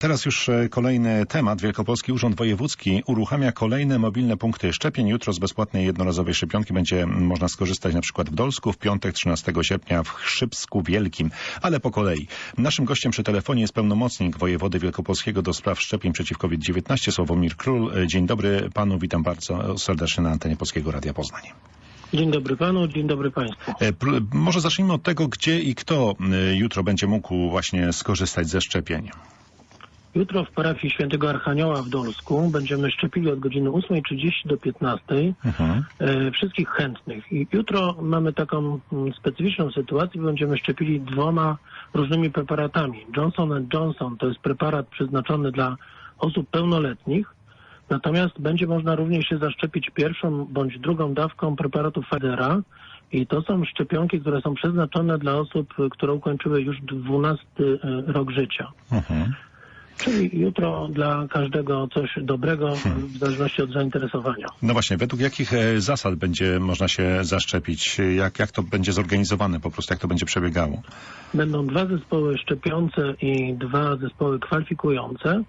Teraz już e, kolejny temat. Wielkopolski Urząd Wojewódzki uruchamia kolejne mobilne punkty szczepień. Jutro z bezpłatnej jednorazowej szczepionki będzie można skorzystać na przykład w Dolsku, w piątek 13 sierpnia w Chrzybsku Wielkim. Ale po kolei. Naszym gościem przy telefonie jest pełnomocnik wojewody wielkopolskiego do spraw szczepień przeciw COVID-19, Sławomir Król. E, Dzień dobry panu, witam bardzo serdecznie na antenie Polskiego Radia Poznań. Dzień dobry panu, dzień dobry państwu. E, Może zacznijmy od tego, gdzie i kto jutro będzie mógł właśnie skorzystać ze szczepień. Jutro w parafii świętego Archanioła w Dolsku będziemy szczepili od godziny 8.30 do 15.00 Mhm. e, wszystkich chętnych. I jutro mamy taką mm, specyficzną sytuację, będziemy szczepili dwoma różnymi preparatami. Johnson Johnson to jest preparat przeznaczony dla osób pełnoletnich, natomiast będzie można również się zaszczepić pierwszą bądź drugą dawką preparatu Pfizera i to są szczepionki, które są przeznaczone dla osób, które ukończyły już 12 y, rok życia. Mhm. Czyli jutro dla każdego coś dobrego, w zależności od zainteresowania. No właśnie, według jakich e, zasad będzie można się zaszczepić? Jak, jak to będzie zorganizowane po prostu, jak to będzie przebiegało? Będą dwa zespoły szczepiące i dwa zespoły kwalifikujące.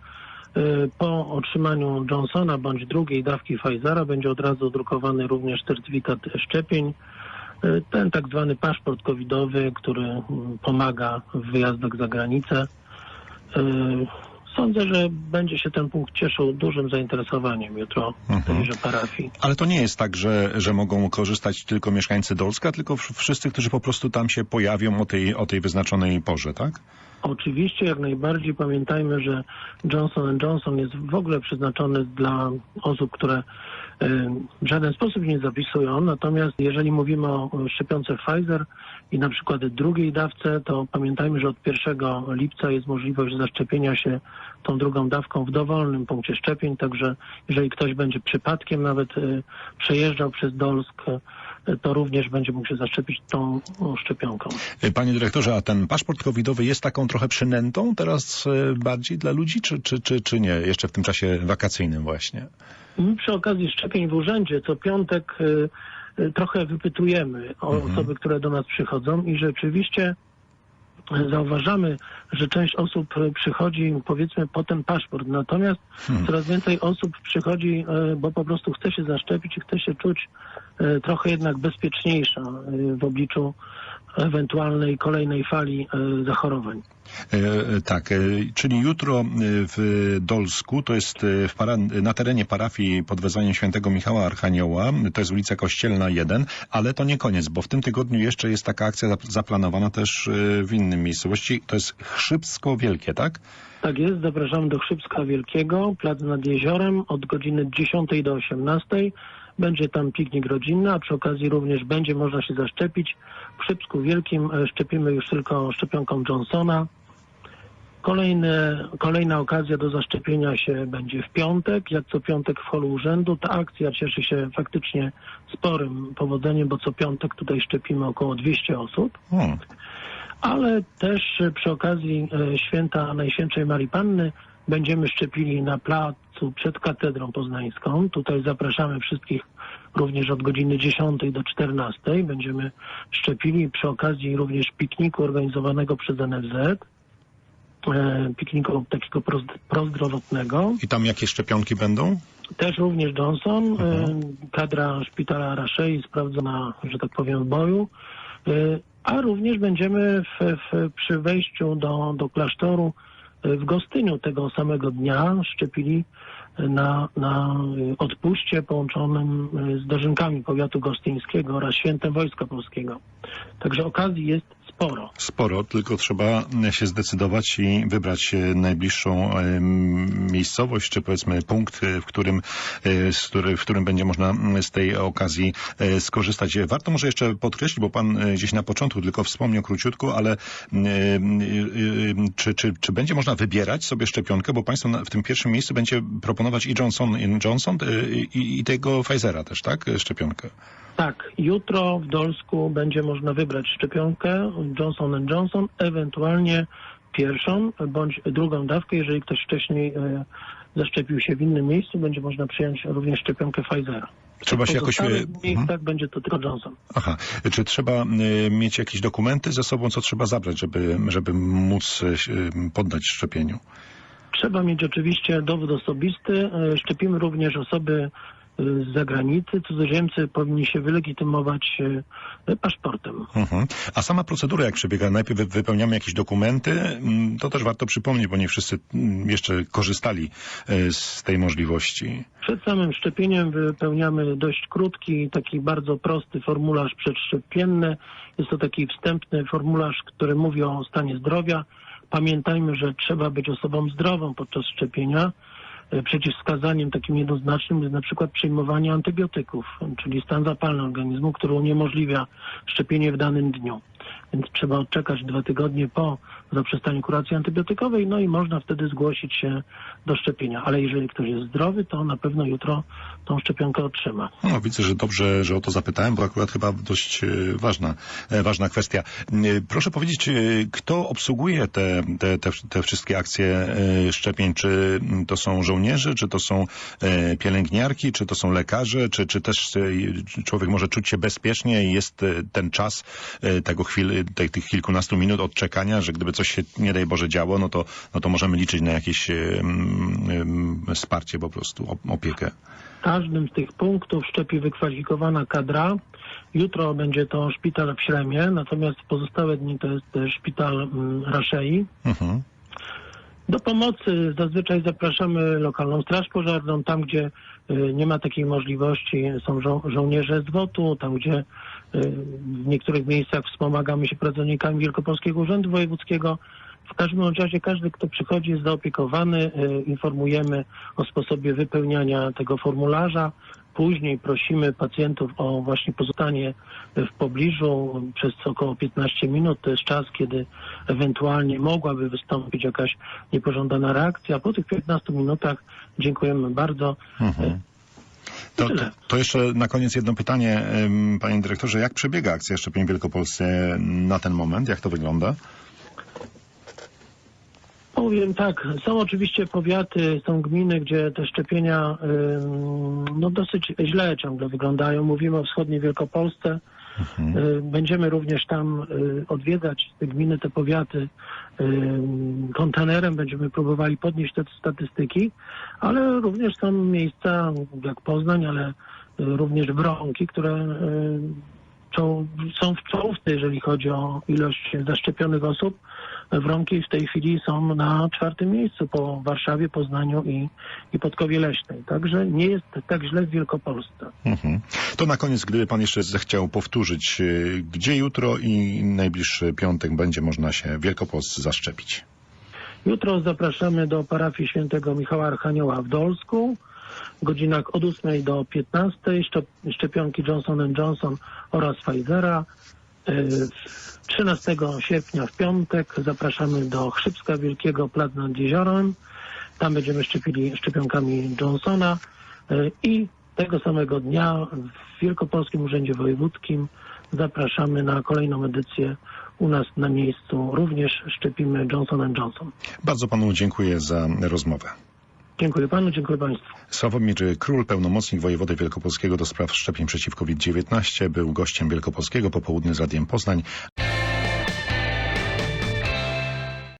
Y, Po otrzymaniu Johnsona bądź drugiej dawki Pfizera będzie od razu drukowany również certyfikat szczepień. Y, Ten tak zwany paszport covidowy, który mm, pomaga w wyjazdach za granicę. Sądzę, że będzie się ten punkt cieszył dużym zainteresowaniem jutro Mhm. tejże parafii. Ale to nie jest tak, że, że mogą korzystać tylko mieszkańcy Dolska, tylko wszyscy, którzy po prostu tam się pojawią o tej, o tej wyznaczonej porze, tak? Oczywiście, jak najbardziej pamiętajmy, że Johnson Johnson jest w ogóle przeznaczony dla osób, które y, w żaden sposób nie zapisują. Natomiast jeżeli mówimy o szczepionce Pfizer i na przykład drugiej dawce, to pamiętajmy, że od 1 lipca jest możliwość zaszczepienia się tą drugą dawką w dowolnym punkcie szczepień. Także jeżeli ktoś będzie przypadkiem nawet y, przejeżdżał przez Dolsk, to również będzie mógł się zaszczepić tą szczepionką. E, Panie dyrektorze, a ten paszport covidowy jest taką trochę przynętą teraz e, bardziej dla ludzi, czy, czy, czy, czy nie? Jeszcze w tym czasie wakacyjnym właśnie. My przy okazji szczepień w urzędzie co piątek y, y, trochę wypytujemy o Mhm. osoby, które do nas przychodzą i rzeczywiście zauważamy, że część osób y, przychodzi powiedzmy po ten paszport, natomiast Hmm. coraz więcej osób przychodzi, y, bo po prostu chce się zaszczepić i chce się czuć y, trochę jednak bezpieczniejsza w obliczu ewentualnej kolejnej fali y, zachorowań. E, e, tak, e, czyli jutro e, w Dolsku, to jest e, na terenie parafii pod wezwaniem świętego Michała Archanioła, to jest ulica Kościelna 1, ale to nie koniec, bo w tym tygodniu jeszcze jest taka akcja zap- zaplanowana też e, w innym miejscowości, to jest Chrzybsko Wielkie, tak? Tak jest, zapraszamy do Chrzybska Wielkiego, plac nad jeziorem od godziny 10 do 18. Będzie tam piknik rodzinny, a przy okazji również będzie można się zaszczepić. W Chrzybsku Wielkim e, szczepimy już tylko szczepionką Johnsona. Kolejne, kolejna okazja do zaszczepienia się będzie w piątek, jak co piątek w holu urzędu. Ta akcja cieszy się faktycznie sporym powodzeniem, bo co piątek tutaj szczepimy około 200 osób Hmm. ale też przy okazji e, święta Najświętszej Marii Panny będziemy szczepili na placu przed katedrą poznańską. Tutaj zapraszamy wszystkich również od godziny 10 do 14. Będziemy szczepili przy okazji również pikniku organizowanego przez NFZ. e, Pikniku takiego proz- prozdrowotnego. I tam jakie szczepionki będą? Też również Johnson, Mhm. y, kadra szpitala Raszei sprawdzona, że tak powiem, w boju. Y, A również będziemy w, w, przy wejściu do, do klasztoru w Gostyniu tego samego dnia szczepili na, na odpuście połączonym z dożynkami powiatu gostyńskiego oraz świętem Wojska Polskiego. Także okazji jest sporo. Sporo, tylko trzeba się zdecydować i wybrać e, najbliższą em, miejscowość, czy powiedzmy punkt, e, w którym, e, w którym będzie można z tej okazji e, skorzystać. E, Warto może jeszcze podkreślić, bo pan e, gdzieś na początku tylko wspomniał króciutko, ale e, e, e, czy, czy, czy będzie można wybierać sobie szczepionkę, bo państwo w tym pierwszym miejscu będzie proponować i Johnson Johnson e, i, i tego Pfizera też, tak? E, Szczepionkę. Tak, jutro w Dolsku będzie można wybrać szczepionkę Johnson Johnson, ewentualnie pierwszą bądź drugą dawkę. Jeżeli ktoś wcześniej e, zaszczepił się w innym miejscu, będzie można przyjąć również szczepionkę Pfizera. Trzeba się jakoś... e, miejscach będzie to tylko Johnson. Aha. Czy trzeba y, mieć jakieś dokumenty ze sobą, co trzeba zabrać, żeby, żeby móc poddać szczepieniu? Trzeba mieć oczywiście dowód osobisty. E, Szczepimy również osoby e, z zagranicy. Cudzoziemcy powinni się wylegitymować e, paszportem. Mhm. A sama procedura jak przebiega? Najpierw wy- wypełniamy jakieś dokumenty. Mm, To też warto przypomnieć, bo nie wszyscy mm, jeszcze korzystali e, z tej możliwości. Przed samym szczepieniem wypełniamy dość krótki, taki bardzo prosty formularz przedszczepienny. Jest to taki wstępny formularz, który mówi o stanie zdrowia. Pamiętajmy, że trzeba być osobą zdrową podczas szczepienia. E, Przeciwwskazaniem takim jednoznacznym jest na przykład przyjmowanie antybiotyków, czyli stan zapalny organizmu, który uniemożliwia szczepienie w danym dniu. Więc trzeba odczekać dwa tygodnie po zaprzestaniu kuracji antybiotykowej, no i można wtedy zgłosić się do szczepienia. Ale jeżeli ktoś jest zdrowy, to na pewno jutro tą szczepionkę otrzyma. No, widzę, że dobrze, że o to zapytałem, bo akurat chyba dość e, ważna, e, ważna kwestia. Proszę powiedzieć, kto obsługuje te, te, te, te wszystkie akcje szczepień? Czy to są żołnierze, czy to są e, pielęgniarki, czy to są lekarze, czy, czy też e, człowiek może czuć się bezpiecznie i jest e, ten czas tego chwil, tych kilkunastu minut odczekania, że gdyby coś się, nie daj Boże, działo, no to, no to możemy liczyć na jakieś wsparcie po prostu, op- opiekę. każdym z tych punktów szczepi wykwalifikowana kadra. Jutro będzie to szpital w Śremie, natomiast w pozostałe dni to jest szpital mm, Raszei. Mhm. Do pomocy zazwyczaj zapraszamy lokalną straż pożarną, tam gdzie y, nie ma takiej możliwości są żo- żołnierze z WOT-u, tam gdzie y, w niektórych miejscach wspomagamy się pracownikami Wielkopolskiego Urzędu Wojewódzkiego. W każdym razie każdy, kto przychodzi jest zaopiekowany, y, informujemy o sposobie wypełniania tego formularza. Później prosimy pacjentów o właśnie pozostanie w pobliżu przez około 15 minut. To jest czas, kiedy ewentualnie mogłaby wystąpić jakaś niepożądana reakcja. Po tych 15 minutach dziękujemy bardzo. Mhm. To, to, Tyle. to jeszcze na koniec jedno pytanie, panie dyrektorze. Jak przebiega akcja szczepień w Wielkopolsce na ten moment? Jak to wygląda? Powiem tak, są oczywiście powiaty, są gminy, gdzie te szczepienia no dosyć źle ciągle wyglądają. Mówimy o wschodniej Wielkopolsce. Y, Będziemy również tam y, odwiedzać te gminy, te powiaty ym, kontenerem. Będziemy próbowali podnieść te statystyki, ale również są miejsca jak Poznań, ale y, również Wronki, które y, są w czołówce, jeżeli chodzi o ilość zaszczepionych osób. Wronki w tej chwili są na czwartym miejscu po Warszawie, Poznaniu i, i Podkowie Leśnej. Także nie jest tak źle w Wielkopolsce. Mhm. To na koniec, gdyby pan jeszcze zechciał powtórzyć, y, gdzie jutro i najbliższy piątek będzie można się w Wielkopolsce zaszczepić? Jutro zapraszamy do parafii świętego Michała Archanioła w Dolsku. W godzinach od 8 do 15 szczep- szczepionki Johnson Johnson oraz Pfizera. Y, 13 sierpnia w piątek zapraszamy do Chrzybska Wielkiego Plac nad Jeziorem. Tam będziemy szczepili szczepionkami Johnsona y, i tego samego dnia w Wielkopolskim Urzędzie Wojewódzkim zapraszamy na kolejną edycję u nas na miejscu. Również szczepimy Johnson Johnson. Bardzo panu dziękuję za rozmowę. Dziękuję panu, dziękuję państwu. Sławomir Król, pełnomocnik wojewody wielkopolskiego do spraw szczepień przeciw COVID-19, był gościem Wielkopolskiego popołudnie z Radiem Poznań.